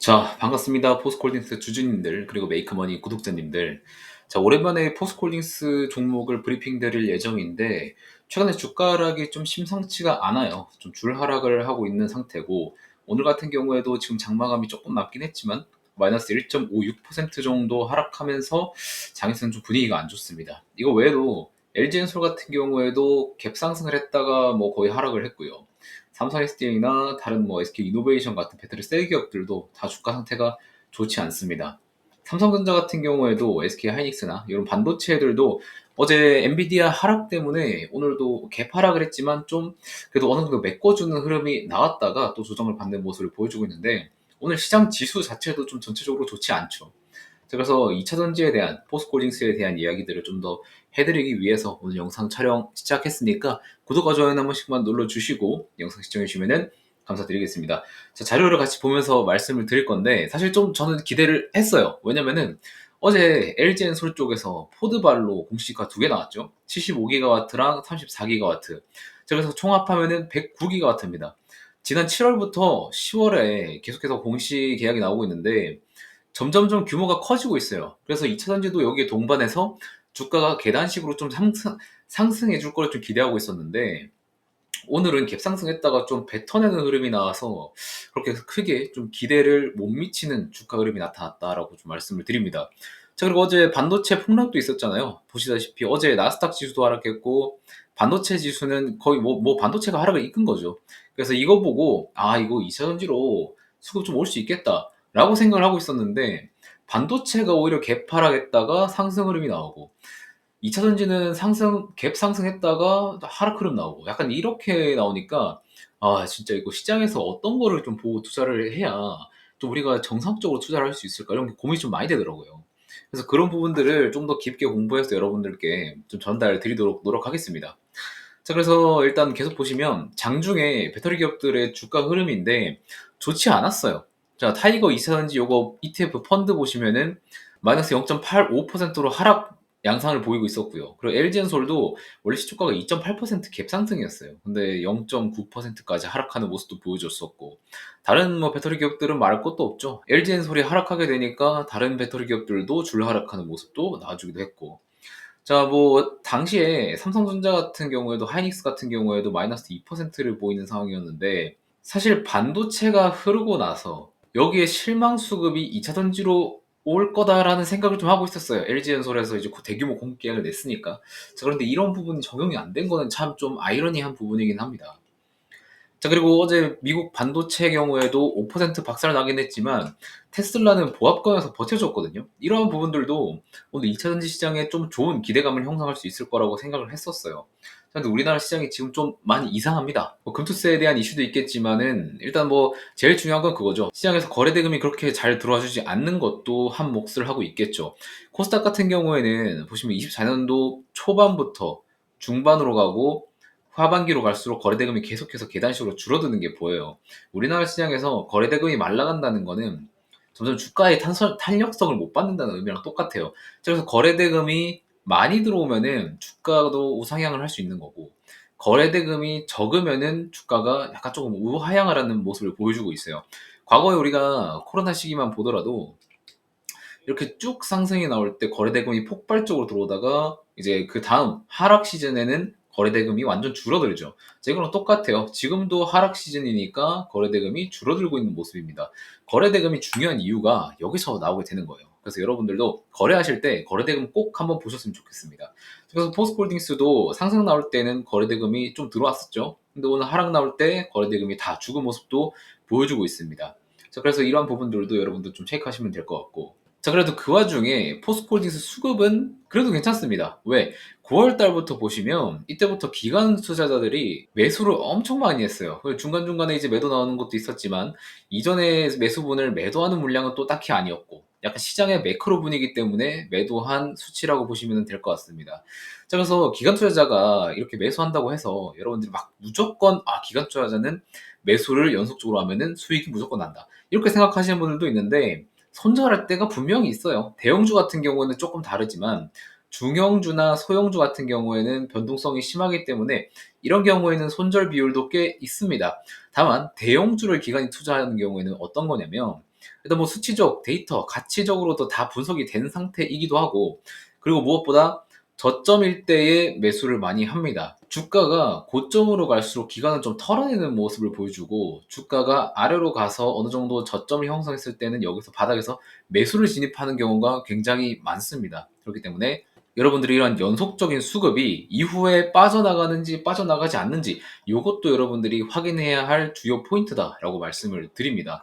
자, 반갑습니다. 포스콜딩스 주주님들, 그리고 메이크머니 구독자님들. 자, 오랜만에 포스콜딩스 종목을 브리핑 드릴 예정인데, 최근에 주가 하락이 좀 심상치가 않아요. 좀 줄 하락을 하고 있는 상태고, 오늘 같은 경우에도 지금 장마감이 조금 남긴 했지만, 마이너스 1.56% 정도 하락하면서 장에서는 좀 분위기가 안 좋습니다. 이거 외에도 LG엔솔 같은 경우에도 갭 상승을 했다가 뭐 거의 하락을 했고요. 삼성 SDI나 다른 뭐 SK 이노베이션 같은 배터리 셀 기업들도 다 주가 상태가 좋지 않습니다. 삼성전자 같은 경우에도 SK 하이닉스나 이런 반도체들도 어제 엔비디아 하락 때문에 오늘도 갭 하락을 했지만 좀 그래도 어느 정도 메꿔주는 흐름이 나왔다가 또 조정을 받는 모습을 보여주고 있는데 오늘 시장 지수 자체도 좀 전체적으로 좋지 않죠. 그래서 2차 전지에 대한 포스콜딩스에 대한 이야기들을 좀 더 해드리기 위해서 오늘 영상 촬영 시작했으니까 구독과 좋아요 한 번씩만 눌러주시고 영상 시청해주시면 감사드리겠습니다. 자, 자료를 같이 보면서 말씀을 드릴 건데 사실 좀 저는 기대를 했어요. 왜냐면은 어제 LG엔솔 쪽에서 포드발로 공시가 두개 나왔죠. 75GW랑 34GW. 그래서 총합하면은 109GW입니다. 지난 7월부터 10월에 계속해서 공시 계약이 나오고 있는데 점점점 규모가 커지고 있어요. 그래서 2차 전지도 여기에 동반해서 주가가 계단식으로 좀 상승, 상승해 줄 거를 좀 기대하고 있었는데 오늘은 갭 상승했다가 좀 뱉어내는 흐름이 나와서 그렇게 크게 좀 기대를 못 미치는 주가 흐름이 나타났다라고 좀 말씀을 드립니다. 자, 그리고 어제 반도체 폭락도 있었잖아요. 보시다시피 어제 나스닥 지수도 하락했고 반도체 지수는 거의 뭐, 뭐 반도체가 하락을 이끈 거죠. 그래서 이거 보고 아, 이거 2차 전지로 수급 좀 올 수 있겠다. 라고 생각을 하고 있었는데 반도체가 오히려 갭하락했다가 상승 흐름이 나오고 2차 전지는 상승 갭 상승했다가 하락 흐름 나오고 약간 이렇게 나오니까 아 진짜 이거 시장에서 어떤 거를 좀 보고 투자를 해야 좀 우리가 정상적으로 투자를 할 수 있을까 이런 게 고민이 좀 많이 되더라고요. 그래서 그런 부분들을 좀 더 깊게 공부해서 여러분들께 좀 전달 드리도록 노력하겠습니다. 자, 그래서 일단 계속 보시면 장중에 배터리 기업들의 주가 흐름인데 좋지 않았어요. 자, 타이거 이사전지 요거 ETF 펀드 보시면은 마이너스 0.85%로 하락 양상을 보이고 있었고요. 그리고 LG엔솔도 원래 시초가가 2.8%갭 상승이었어요. 근데 0.9%까지 하락하는 모습도 보여줬었고 다른 뭐 배터리 기업들은 말할 것도 없죠. LG엔솔이 하락하게 되니까 다른 배터리 기업들도 줄 하락하는 모습도 나와주기도 했고 자, 뭐 당시에 삼성전자 같은 경우에도 하이닉스 같은 경우에도 마이너스 2%를 보이는 상황이었는데 사실 반도체가 흐르고 나서 여기에 실망 수급이 2차 전지로 올 거다라는 생각을 좀 하고 있었어요. LG엔솔에서 이제 대규모 공급 계약을 냈으니까. 자, 그런데 이런 부분이 적용이 안 된 거는 참 좀 아이러니한 부분이긴 합니다. 자, 그리고 어제 미국 반도체 경우에도 5% 박살 나긴 했지만 테슬라는 보합권에서 버텨줬거든요. 이러한 부분들도 오늘 2차 전지 시장에 좀 좋은 기대감을 형성할 수 있을 거라고 생각을 했었어요. 근데 우리나라 시장이 지금 좀 많이 이상합니다. 뭐 금투세에 대한 이슈도 있겠지만은 일단 뭐 제일 중요한 건 그거죠. 시장에서 거래 대금이 그렇게 잘 들어와 주지 않는 것도 한 몫을 하고 있겠죠. 코스닥 같은 경우에는 보시면 24년도 초반부터 중반으로 가고 하반기로 갈수록 거래대금이 계속해서 계단식으로 줄어드는 게 보여요. 우리나라 시장에서 거래대금이 말라간다는 거는 점점 주가의 탄설, 탄력성을 못 받는다는 의미랑 똑같아요. 그래서 거래대금이 많이 들어오면은 주가도 우상향을 할 수 있는 거고 거래대금이 적으면은 주가가 약간 조금 우하향을 하는 모습을 보여주고 있어요. 과거에 우리가 코로나 시기만 보더라도 이렇게 쭉 상승이 나올 때 거래대금이 폭발적으로 들어오다가 이제 그 다음 하락 시즌에는 거래대금이 완전 줄어들죠. 자, 이거랑 똑같아요. 지금도 하락 시즌이니까 거래대금이 줄어들고 있는 모습입니다. 거래대금이 중요한 이유가 여기서 나오게 되는 거예요. 그래서 여러분들도 거래하실 때 거래대금 꼭 한번 보셨으면 좋겠습니다. 그래서 포스콜딩스도 상승 나올 때는 거래대금이 좀 들어왔었죠. 근데 오늘 하락 나올 때 거래대금이 다 죽은 모습도 보여주고 있습니다. 자, 그래서 이러한 부분들도 여러분들 좀 체크하시면 될 것 같고 자, 그래도 그 와중에 포스콜딩스 수급은 그래도 괜찮습니다. 왜? 9월 달부터 보시면 이때부터 기관 투자자들이 매수를 엄청 많이 했어요. 중간중간에 이제 매도 나오는 것도 있었지만 이전에 매수분을 매도하는 물량은 또 딱히 아니었고 약간 시장의 매크로 분위기 때문에 매도한 수치라고 보시면 될 것 같습니다. 자, 그래서 기관 투자자가 이렇게 매수한다고 해서 여러분들이 막 무조건 아, 기관 투자자는 매수를 연속적으로 하면은 수익이 무조건 난다. 이렇게 생각하시는 분들도 있는데 손절할 때가 분명히 있어요. 대형주 같은 경우는 조금 다르지만 중형주나 소형주 같은 경우에는 변동성이 심하기 때문에 이런 경우에는 손절 비율도 꽤 있습니다. 다만 대형주를 기관이 투자하는 경우에는 어떤 거냐면 일단 뭐 수치적 데이터, 가치적으로도 다 분석이 된 상태이기도 하고 그리고 무엇보다 저점일 때에 매수를 많이 합니다. 주가가 고점으로 갈수록 기간은 좀 털어내는 모습을 보여주고 주가가 아래로 가서 어느 정도 저점을 형성했을 때는 여기서 바닥에서 매수를 진입하는 경우가 굉장히 많습니다. 그렇기 때문에 여러분들이 이런 연속적인 수급이 이후에 빠져나가는지 빠져나가지 않는지 이것도 여러분들이 확인해야 할 주요 포인트다라고 말씀을 드립니다.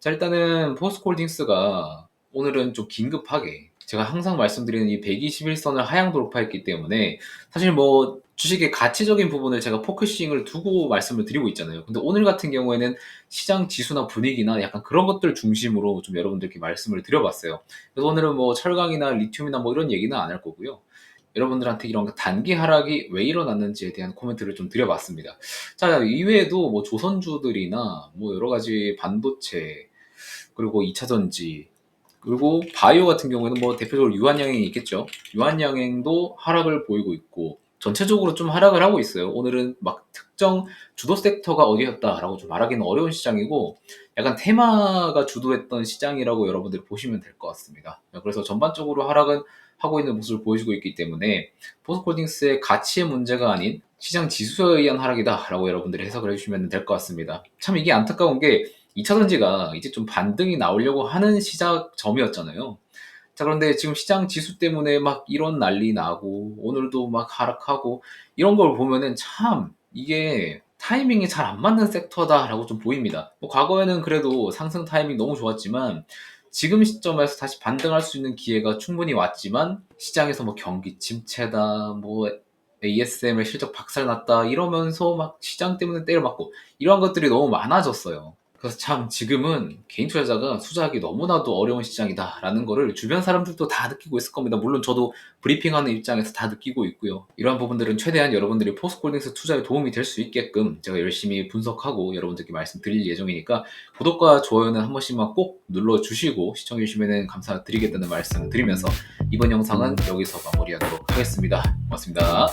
자 일단은 포스코홀딩스가 오늘은 좀 긴급하게 제가 항상 말씀드리는 이 121선을 하향 돌파했기 때문에 사실 뭐 주식의 가치적인 부분을 제가 포커싱을 두고 말씀을 드리고 있잖아요. 근데 오늘 같은 경우에는 시장 지수나 분위기나 약간 그런 것들 중심으로 좀 여러분들께 말씀을 드려봤어요. 그래서 오늘은 뭐 철강이나 리튬이나 뭐 이런 얘기는 안 할 거고요. 여러분들한테 이런 단기 하락이 왜 일어났는지에 대한 코멘트를 좀 드려봤습니다. 자, 이외에도 뭐 조선주들이나 뭐 여러 가지 반도체, 그리고 2차전지, 그리고 바이오 같은 경우에는 뭐 대표적으로 유한양행이 있겠죠. 유한양행도 하락을 보이고 있고 전체적으로 좀 하락을 하고 있어요. 오늘은 막 특정 주도 섹터가 어디였다라고 좀 말하기는 어려운 시장이고 약간 테마가 주도했던 시장이라고 여러분들이 보시면 될 것 같습니다. 그래서 전반적으로 하락은 하고 있는 모습을 보여주고 있기 때문에 포스코딩스의 가치의 문제가 아닌 시장 지수에 의한 하락이다라고 여러분들이 해석을 해주시면 될 것 같습니다. 참 이게 안타까운 게 2차 전지가 이제 좀 반등이 나오려고 하는 시작점이었잖아요. 자, 그런데 지금 시장 지수 때문에 막 이런 난리 나고, 오늘도 막 하락하고, 이런 걸 보면은 참, 이게 타이밍이 잘 안 맞는 섹터다라고 좀 보입니다. 뭐 과거에는 그래도 상승 타이밍 너무 좋았지만, 지금 시점에서 다시 반등할 수 있는 기회가 충분히 왔지만, 시장에서 뭐 경기 침체다, 뭐 ASM의 실적 박살났다, 이러면서 막 시장 때문에 때려맞고, 이런 것들이 너무 많아졌어요. 그래서 참 지금은 개인 투자자가 투자하기 너무나도 어려운 시장이다라는 거를 주변 사람들도 다 느끼고 있을 겁니다. 물론 저도 브리핑하는 입장에서 다 느끼고 있고요. 이러한 부분들은 최대한 여러분들이 포스콜딩스 투자에 도움이 될 수 있게끔 제가 열심히 분석하고 여러분들께 말씀드릴 예정이니까 구독과 좋아요는 한 번씩만 꼭 눌러주시고 시청해주시면 감사드리겠다는 말씀 드리면서 이번 영상은 여기서 마무리하도록 하겠습니다. 고맙습니다.